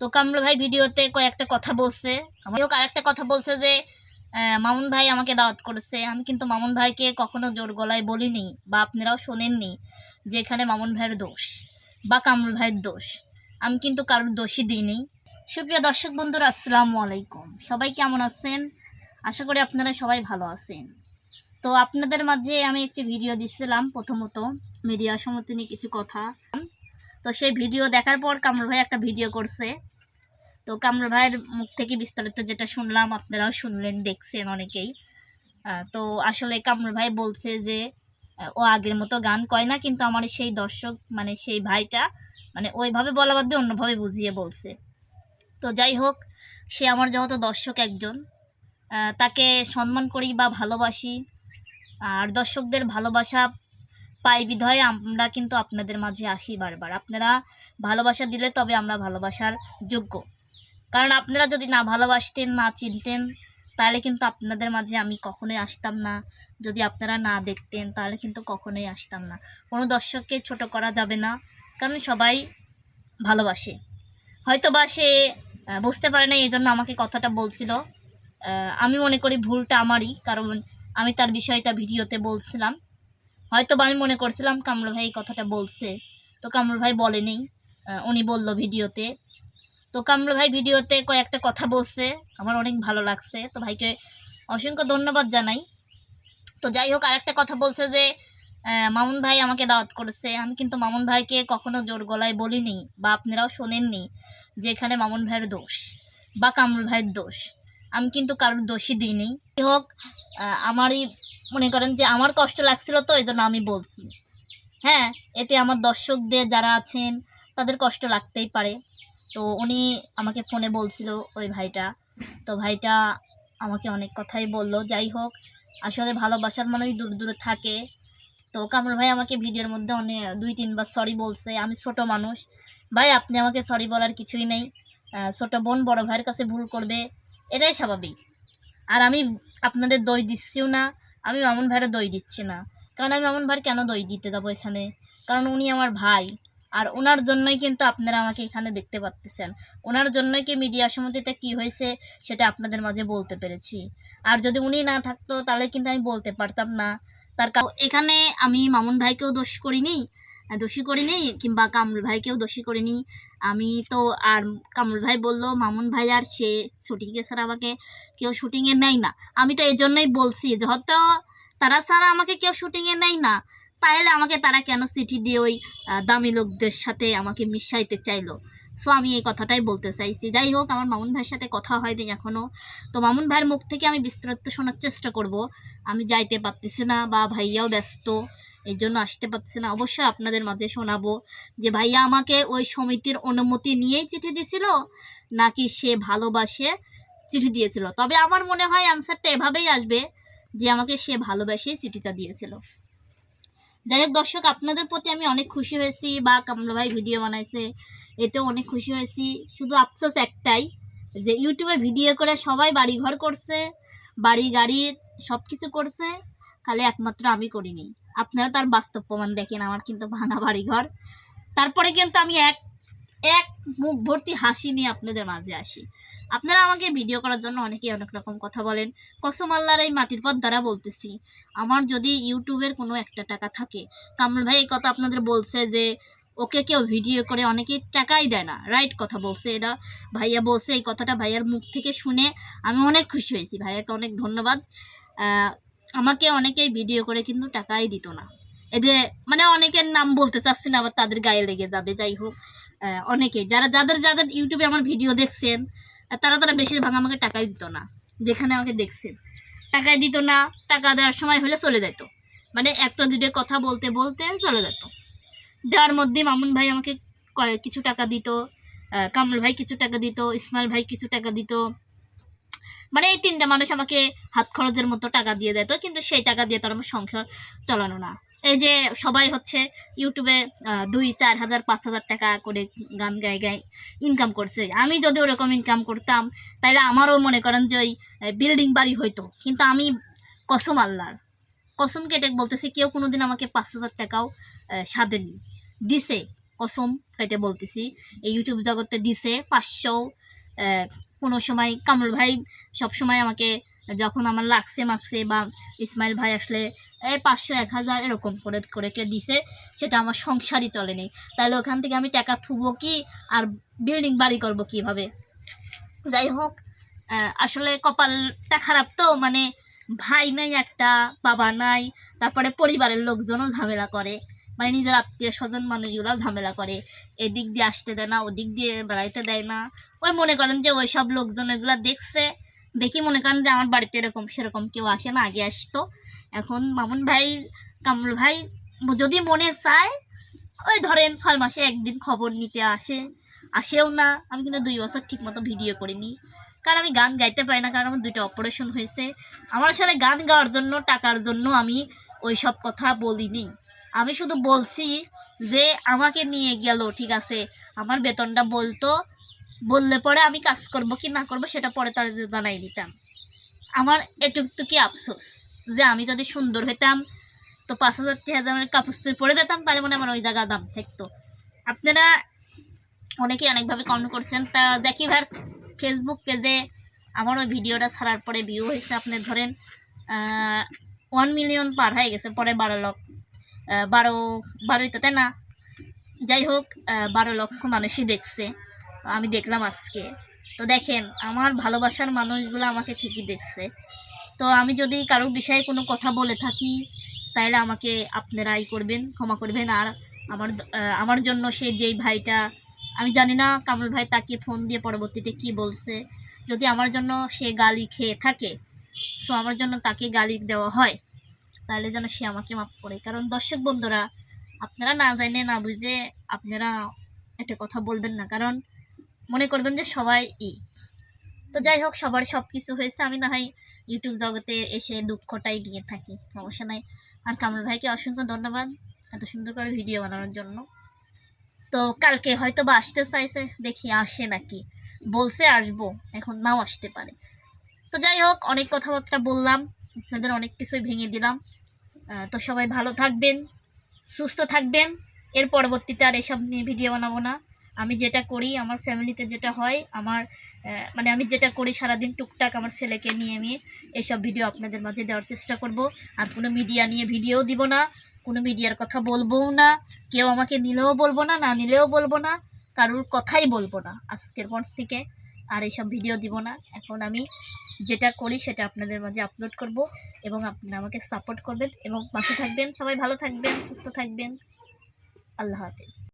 তো কামরু ভাই ভিডিওতে কয়েকটা কথা বলছে। আমার আরেকটা কথা বলছে যে মামুন ভাই আমাকে দাওয়াত করেছে। আমি কিন্তু মামুন ভাইকে কখনো জোর গলায় বলিনি বা আপনারাও শোনেননি যে এখানে মামুন ভাইয়ের দোষ বা কামরুল ভাইয়ের দোষ। আমি কিন্তু কারোর দোষই দিইনি। সুপ্রিয় দর্শক বন্ধুরা, আসসালামু আলাইকুম। সবাই কেমন আছেন? আশা করি আপনারা সবাই ভালো আছেন। তো আপনাদের মাঝে আমি একটি ভিডিও দিচ্ছিলাম প্রথমত, মিডিয়া সম্মতি কিছু কথা। তো সেই ভিডিও দেখার পর কামরুল ভাই একটা ভিডিও করছে। তো কামরুল ভাইয়ের মুখ থেকে বিস্তারিত যেটা শুনলাম, আপনারাও শুনলেন, দেখছেন অনেকেই। তো আসলে কামরুল ভাই বলছে যে, ও আগের মতো গান কয় না, কিন্তু আমার সেই দর্শক মানে সেই ভাইটা মানে ওইভাবে বলা বাদ দিয়ে অন্যভাবে বুঝিয়ে বলছে। তো যাই হোক, সে আমার যেহেতু দর্শক একজন তাকে সম্মান করি বা ভালোবাসি, আর দর্শকদের ভালোবাসা পাই বিধয় আমরা কিন্তু আপনাদের মাঝে আসি বারবার। আপনারা ভালোবাসা দিলে তবে আমরা ভালোবাসার যোগ্য। কারণ আপনারা যদি না ভালোবাসতেন, না চিনতেন, তাহলে কিন্তু আপনাদের মাঝে আমি কখনোই আসতাম না। যদি আপনারা না দেখতেন, তাহলে কিন্তু কখনোই আসতাম না। কোনো দর্শককে ছোট করা যাবে না, কারণ সবাই ভালোবাসে। হয়তো বা সে বুঝতে পারে না এই জন্য আমাকে কথাটা বলছিল। আমি মনে করি ভুলটা আমারই, কারণ আমি তার বিষয়টা ভিডিওতে বলছিলাম। হয়তো বা আমি মনে করছিলাম কামরুল ভাই কথাটা বলছে। তো কামরুল ভাই বলেনি। উনি বলল ভিডিওতে। তো কামরুল ভাই ভিডিওতে কয়েকটা কথা বলছে। আমার অনেক ভালো লাগছে। তো ভাইকে অসংখ্য ধন্যবাদ জানাই। তো যাই হোক, আরেকটা কথা বলছে যে মামুন ভাই আমাকে দাওয়াত করেছে। আমি কিন্তু মামুন ভাইকে কখনো জোর গলায় বলিনি বা আপনারাও শোনেননি যে এখানে মামুন ভাইয়ের দোষ বা কামরুল ভাইয়ের দোষ। আমি কিন্তু কারোর দোষী দিইনি। হোক আমারই মনে করেন যে আমার কষ্ট লাগছিল তো এই জন্য আমি বলছি। হ্যাঁ এতে আমার দর্শকদের যারা আছেন, তাদের কষ্ট লাগতেই পারে। তো উনি আমাকে ফোনে বলছিল ওই ভাইটা। তো ভাইটা আমাকে অনেক কথাই বলল। যাই হোক, আসলে ভালোবাসার মানুষ দূর দূরে থাকে। তো কামরুল ভাই আমাকে ভিডিওর মধ্যে অনেক দুই তিনবার সরি বলছে। আমি ছোট মানুষ। ভাই, আপনি আমাকে সরি বলার কিছুই নেই। ছোট বোন বড় ভাইয়ের কাছে ভুল করবে। এটাই স্বাভাবিক। আর আমি আপনাদের দই দিচ্ছিও না, আমি মামুন ভাইয়ের দই দিচ্ছি না। কারণ আমি মামুন ভাইয়ের কেন দই দিতে যাব এখানে? কারণ উনি আমার ভাই। আর ওনার জন্যই কিন্তু আপনারা আমাকে এখানে দেখতে পাচ্তেছেন ওনার জন্যই কি মিডিয়া সমিতিতে কি হয়েছে সেটা আপনাদের মাঝে বলতে পেরেছি। আর যদি উনি না থাকতো তাহলে কিন্তু আমি বলতে পারতাম না। তার এখানে আমি মামুন ভাইকেও দোষ করিনি দোষী করিনি কিংবা কামরুল ভাইকেও দোষী করিনি। আমি তো আর কামরুল ভাই বলল, মামুন ভাই আর সে শুটিংয়ে ছাড়া আমাকে কেউ শুটিংয়ে নেয় না। আমি তো এই জন্যই বলছি হয়তো তারা ছাড়া আমাকে কেউ শুটিংয়ে নেয় না। তাহলে আমাকে তারা কেন চিঠি দিয়ে ওই দামি লোকদের সাথে আমাকে মিশাইতে চাইলো? সো আমি এই কথাটাই বলতে চাইছি। যাই হোক, আমার মামুন ভাইয়ের সাথে কথা হয়নি এখনও তো মামুন ভাইয়ের মুখ থেকে আমি বিস্তারিত শোনার চেষ্টা করব। আমি যাইতে পারতেছি না বা ভাইয়াও ব্যস্ত। এই জন্য আসতে পারছি না। অবশ্যই আপনাদের মাঝে শোনাবো যে ভাইয়া আমাকে ওই সমিতির অনুমতি নিয়েই চিঠি দিছিল নাকি সে ভালোবাসে চিঠি দিয়েছিল? তবে আমার মনে হয় অ্যান্সারটা এভাবেই আসবে যে আমাকে সে ভালোবাসে চিঠিটা দিয়েছিল। যাই হোক দর্শক, আপনাদের প্রতি আমি অনেক খুশি হয়েছি বা কামলা ভাই ভিডিও বানাইছে, এতেও অনেক খুশি হয়েছি। শুধু আফসোস একটাই যে ইউটিউবে ভিডিও করে সবাই বাড়ি ঘর করছে বাড়ি গাড়ি সব কিছু করছে, খালি একমাত্র আমি করিনি। আপনারা তার বাস্তব প্রমাণ দেখেন, আমার কিন্তু ভাঙা বাড়ি ঘর তারপরে কিন্তু আমি এক এক মুখ ভর্তি হাসি নিয়ে আপনাদের মাঝে আসি। আপনারা আমাকে ভিডিও করার জন্য অনেকেই অনেক রকম কথা বলেন। কসম আল্লাহর এই মাটির পথ দ্বারা বলতেছি, আমার যদি ইউটিউবের কোনো একটা টাকা থাকে, কামরুল ভাই এই কথা আপনাদের বলছে যে, ওকে কেউ ভিডিও করে অনেকেই টাকাই দেয় না রাইট কথা বলছে এটা। ভাইয়া বলছে এই কথাটা ভাইয়ার মুখ থেকে শুনে আমি অনেক খুশি হয়েছি। ভাইয়াকে অনেক ধন্যবাদ। আমাকে অনেকেই ভিডিও করে কিন্তু টাকাই দিত না। এদের মানে অনেকের নাম বলতে চাচ্ছি না, আবার তাদের গায়ে লেগে যাবে, যাই হোক। অনেকে যারা, যাদের যাদের ইউটিউবে আমার ভিডিও দেখছেন তারা তারা বেশিরভাগ আমাকে টাকাই দিত না, যেখানে আমাকে দেখছেন। টাকাই দিত না, টাকা দেওয়ার সময় হলে চলে যেত। মানে একটা দুটো কথা বলতে বলতে চলে যেত। দেওয়ার মধ্যে মামুন ভাই আমাকে কিছু টাকা দিত কামল ভাই কিছু টাকা দিত, ইসমাইল ভাই কিছু টাকা দিত মানে এই তিনটা মানুষ আমাকে হাত খরচের মতো টাকা দিয়ে দিত কিন্তু সেই টাকা দিয়ে তো আমার সংসার চালানো না। এই যে সবাই হচ্ছে ইউটিউবে দুই, চার হাজার, পাঁচ হাজার টাকা করে গান গায়ে গায়ে ইনকাম করছে। আমি যদি ওরকম ইনকাম করতাম তাহলে আমারও মনে করেন যে ওই বিল্ডিং বাড়ি হইতো। কিন্তু আমি কসম আল্লাহর, কসম কেটে বলতেছি, কেউ কোনো দিন আমাকে পাঁচ হাজার টাকাও সাধেনি। দিছে, কসম কেটে বলতেছি। এই ইউটিউব জগতে দিছে পাঁচশো কোনো সময় কামরুল ভাই সব সময় আমাকে যখন আমার লাগছে, মাখছে বা ইসমাইল ভাই আসলে, এই পাঁচশো, এক হাজার এরকম করে করে কে দিছে, সেটা আমার সংসারই চলেনি তাহলে ওখান থেকে আমি টাকা থুবো কি আর বিল্ডিং বাড়ি করব কীভাবে? যাই হোক আসলে কপালটা খারাপ তো মানে ভাই নাই একটা, বাবা নাই, তারপরে পরিবারের লোকজনও ঝামেলা করে মানে নিজের আত্মীয় স্বজন মানুষগুলো ঝামেলা করে। এদিক দিয়ে আসতে দেয় না, ওদিক দিয়ে বেড়াইতে দেয় না ওই মনে করেন যে ওই সব লোকজন এগুলো দেখছে, দেখি মনে করেন যে আমার বাড়িতে এরকম সেরকম কেউ আসে না, আগে আসতো। এখন মামুন ভাই, কামরুল ভাই, যদি মনে চায়, ওই ধরেন ছয় মাসে একদিন খবর নিতে আসে, আসেও না। আমি কিন্তু দুই বছর ঠিক মতো ভিডিও করিনি। কারণ আমি গান গাইতে পারি না, কারণ আমার দুইটা অপারেশন হয়েছে। আমার আসলে গান গাওয়ার জন্য, টাকার জন্য আমি ওই সব কথা বলিনি। আমি শুধু বলছি যে, আমাকে নিয়ে গেল, ঠিক আছে। আমার বেতনটা বলতো বললে পরে আমি কাজ করব কি না করব সেটা পরে তাদের জানাই দিতাম। আমার এটুকু কি আফসোস যে আমি যদি সুন্দর হইতাম, তো পাঁচ হাজার ছয় হাজারের কাপড় পরে দিতাম তাহলে মনে আমার ওই জায়গা দাম থাকতো। আপনারা অনেকে অনেকভাবে কমেন্ট করছেন, তা জ্যাকি ভার ফেসবুক পেজে আমার ওই ভিডিওটা ছাড়ার পরে ভিউ হয়েছে, আপনি ধরেন ওয়ান মিলিয়ন পার হয়ে গেছে পরে বারো লক্ষ বারো, বারোই তো তাই না? যাই হোক বারো লক্ষ মানুষই দেখছে। আমি দেখলাম আজকে। তো দেখেন, আমার ভালোবাসার মানুষগুলো আমাকে ঠিকই দেখছে। তো আমি যদি কারও বিষয়ে কোনো কথা বলে থাকি, তাহলে আমাকে আপনারাই করবেন, ক্ষমা করবেন। আর আমার আমার জন্য সে যেই ভাইটা, আমি জানি না কামরুল ভাই তাকে ফোন দিয়ে পরবর্তীতে কি বলছে। যদি আমার জন্য সে গালি খেয়ে থাকে, সো আমার জন্য তাকে গালি দেওয়া হয়, তাহলে যেন সে আমাকে মাফ করে। কারণ দর্শক বন্ধুরা, আপনারা না জানে, না বুঝে আপনারা একটা কথা বলবেন না। কারণ মনে করবেন যে সবাই ই। তো যাই হোক, সবার সব কিছু হয়েছে। আমি না হয় ইউটিউব জগতে এসে দুঃখটাই দিয়ে থাকি, সমস্যা নাই। আর কামরুল ভাইকে অসংখ্য ধন্যবাদ এত সুন্দর করে ভিডিও বানানোর জন্য। তো কালকে হয়তো বা আসতে চাইছে, দেখি আসে নাকি। বলছে আসব, এখন নাও আসতে পারে। তো যাই হোক, অনেক কথাবার্তা বললাম, আপনাদের অনেক কিছুই ভেঙে দিলাম। তো সবাই ভালো থাকবেন, সুস্থ থাকবেন। এর পরবর্তীতে আর এসব নিয়ে ভিডিও বানাবো না। আমি যেটা করি, আমার ফ্যামিলিতে যেটা হয়, আমার মানে আমি যেটা করি সারাদিন টুকটাক আমার ছেলেকে নিয়ে আমি এসব ভিডিও আপনাদের মাঝে দেওয়ার চেষ্টা করব। আর কোনো মিডিয়া নিয়ে ভিডিও দিব না, কোনো মিডিয়ার কথা বলবোও না, কেউ আমাকে নিলেও বলব না না নিলেও বলব না, কারোর কথাই বলব না আজকের পর থেকে আর এইসব ভিডিও দিব না। এখন আমি যেটা করি সেটা আপনাদের মাঝে আপলোড করব এবং আপনারা আমাকে সাপোর্ট করবেন এবং পাশে থাকবেন। সবাই ভালো থাকবেন, সুস্থ থাকবেন। আল্লাহ হাফিজ।